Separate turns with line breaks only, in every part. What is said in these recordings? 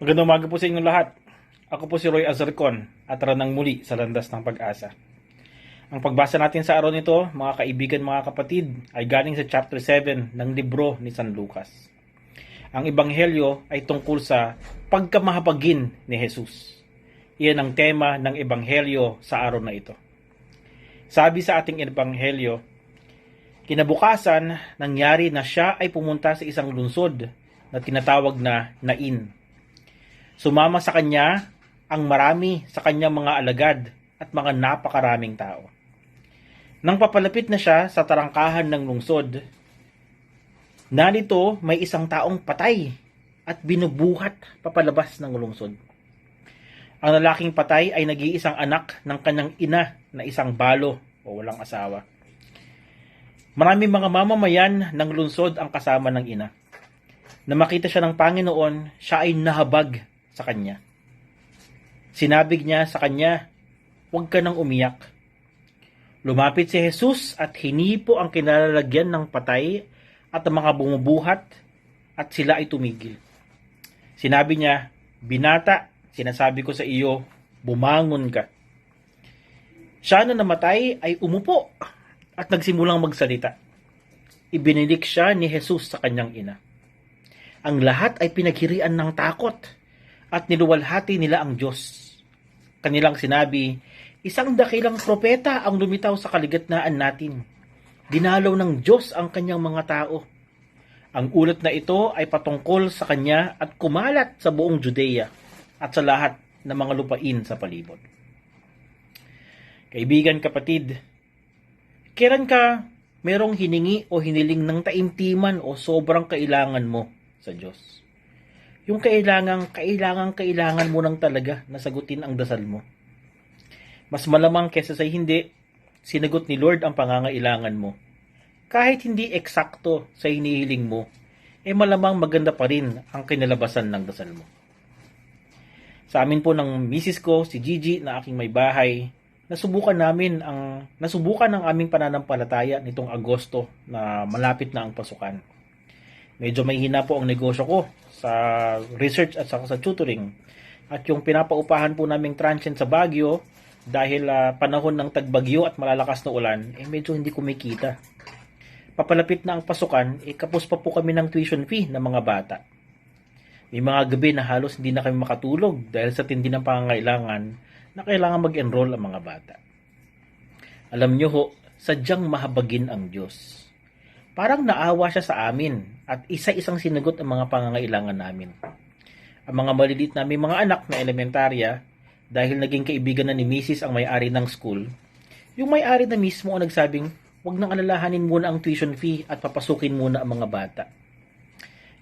Magandang umaga po sa inyong lahat. Ako po si Roy Azarcon at ranang muli sa landas ng pag-asa. Ang pagbasa natin sa araw nito, mga kaibigan, mga kapatid, ay galing sa chapter 7 ng libro ni San Lucas. Ang ebanghelyo ay tungkol sa pagkamahabagin ni Jesus. Iyan ang tema ng ebanghelyo sa araw na ito. Sabi sa ating ebanghelyo, kinabukasan nangyari na siya ay pumunta sa isang lungsod na tinatawag na Nain. Sumama sa kanya ang marami sa kanyang mga alagad at mga napakaraming tao. Nang papalapit na siya sa tarangkahan ng lungsod, narito may isang taong patay at binubuhat papalabas ng lungsod. Ang lalaking patay ay nag-iisang anak ng kanyang ina na isang balo o walang asawa. Maraming mga mamamayan ng lungsod ang kasama ng ina. Na makita siya ng Panginoon, siya ay nahabag sa kanya. Sinabi niya sa kanya, huwag ka nang umiyak. Lumapit si Jesus at hinipo ang kinalalagyan ng patay at ang mga bumubuhat at sila ay tumigil. Sinabi niya, Binata, sinasabi ko sa iyo, bumangon ka. Siya na namatay ay umupo at nagsimulang magsalita. Ibinilik siya ni Jesus sa kanyang ina. Ang lahat ay pinaghirian ng takot at niluwalhati nila ang Diyos. Kanilang sinabi, isang dakilang propeta ang lumitaw sa kaligatnaan natin. Dinalaw ng Diyos ang kanyang mga tao. Ang ulat na ito ay patungkol sa kanya at kumalat sa buong Judea at sa lahat ng mga lupain sa palibot. Kaibigan, kapatid, kailan ka merong hiningi o hiniling ng taimtiman o sobrang kailangan mo sa Diyos? Yung kailangan, kailangan, kailangan mo lang talaga na sagutin ang dasal mo. Mas malamang kesa sa hindi, sinagot ni Lord ang pangangailangan mo. Kahit hindi eksakto sa hinihiling mo, eh malamang maganda pa rin ang kinalabasan ng dasal mo. Sa amin po ng misis ko, si Gigi, na aking may bahay, nasubukan namin ang nasubukan ng aming pananampalataya nitong Agosto na malapit na ang pasukan. Medyo may hina po ang negosyo ko sa research at saka sa tutoring. At yung pinapaupahan po naming transient sa Baguio dahil ah, panahon ng tagbagyo at malalakas na ulan, eh medyo hindi kumikita. Papalapit na ang pasukan, eh kapos pa po kami ng tuition fee ng mga bata. May mga gabi na halos hindi na kami makatulog dahil sa tindi ng pangangailangan na kailangan mag-enroll ang mga bata. Alam nyo ho, sadyang mahabagin ang Diyos. Parang naawa siya sa amin at isa-isang sinagot ang mga pangangailangan namin. Ang mga maliliit namin mga anak na elementarya, dahil naging kaibigan na ni Mrs. ang may-ari ng school, yung may-ari na mismo ang nagsabing, huwag nang alalahanin muna ang tuition fee at papasukin muna ang mga bata.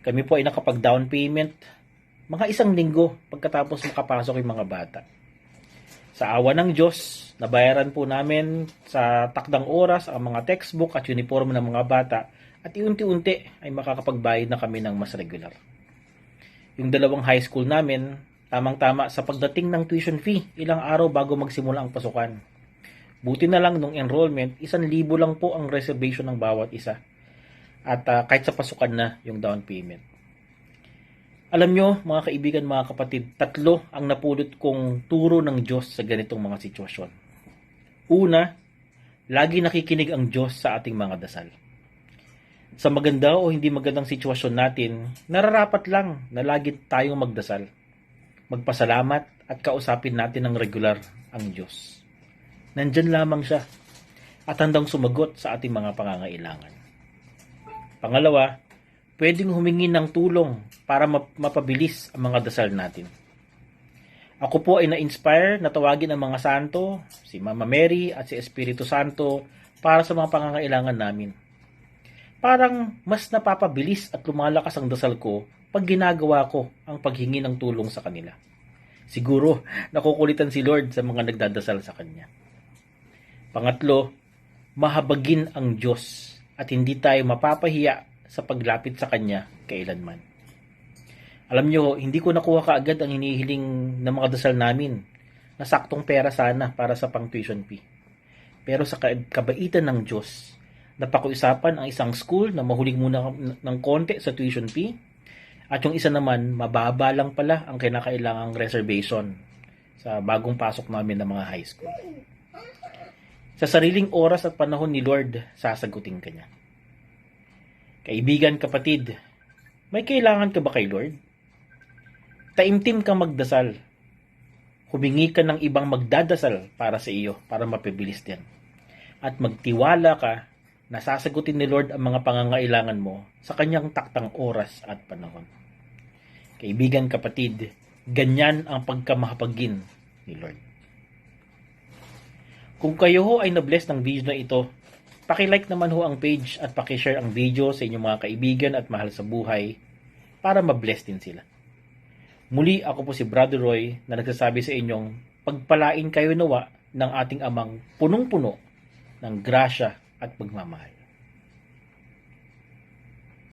Kami po ay nakapag-down payment mga isang linggo pagkatapos makapasok yung mga bata. Sa awa ng Diyos, nabayaran po namin sa takdang oras ang mga textbook at uniform ng mga bata at iunti-unti ay makakapagbayad na kami ng mas regular. Yung dalawang high school namin, tamang-tama sa pagdating ng tuition fee, ilang araw bago magsimula ang pasukan. Buti na lang nung enrollment, isang libo lang po ang reservation ng bawat isa. At ah, kahit sa pasukan na yung down payment. Alam nyo, mga kaibigan, mga kapatid, tatlo ang napulot kong turo ng Diyos sa ganitong mga sitwasyon. Una, lagi nakikinig ang Diyos sa ating mga dasal. Sa maganda o hindi magandang sitwasyon natin, nararapat lang na lagi tayong magdasal. Magpasalamat at kausapin natin ng regular ang Diyos. Nandyan lamang siya at handang sumagot sa ating mga pangangailangan. Pangalawa, pwedeng humingi ng tulong para map- mapabilis ang mga dasal natin. Ako po ay na-inspire na tawagin ang mga santo, si Mama Mary at si Espiritu Santo para sa mga pangangailangan namin. Parang mas napapabilis at lumalakas ang dasal ko pag ginagawa ko ang paghingi ng tulong sa kanila. Siguro nakukulitan si Lord sa mga nagdadasal sa Kanya. Pangatlo, mahabagin ang Diyos at hindi tayo mapapahiya sa paglapit sa Kanya kailanman. Alam nyo, hindi ko nakuha kaagad ang hinihiling ng mga dasal namin na saktong pera sana para sa pang tuition fee. Pero sa ka- kabaitan ng Diyos, napakiusapan ang isang school na mahuling muna ng konti sa tuition fee At yung isa naman, mababa lang pala ang kinakailangang reservation sa bagong pasok namin ng mga high school. Sa sariling oras at panahon ni Lord, sasagutin ka niya. Kaibigan, kapatid, may kailangan ka ba kay Lord? Taimtim kang magdasal. Humingi ka ng ibang magdadasal para sa iyo, para mapibilis din. At magtiwala ka na sasagutin ni Lord ang mga pangangailangan mo sa kanyang taktang oras at panahon. Kaibigan, kapatid, ganyan ang pagkamahapagin ni Lord. Kung kayo ho ay na-bless ng video na ito, pakilike naman ho ang page at pakishare ang video sa inyong mga kaibigan at mahal sa buhay para ma-bless din sila. Muli ako po si Brother Roy na nagsasabi sa inyong pagpalain kayo nawa ng ating amang punong-puno ng grasya at pagmamahal.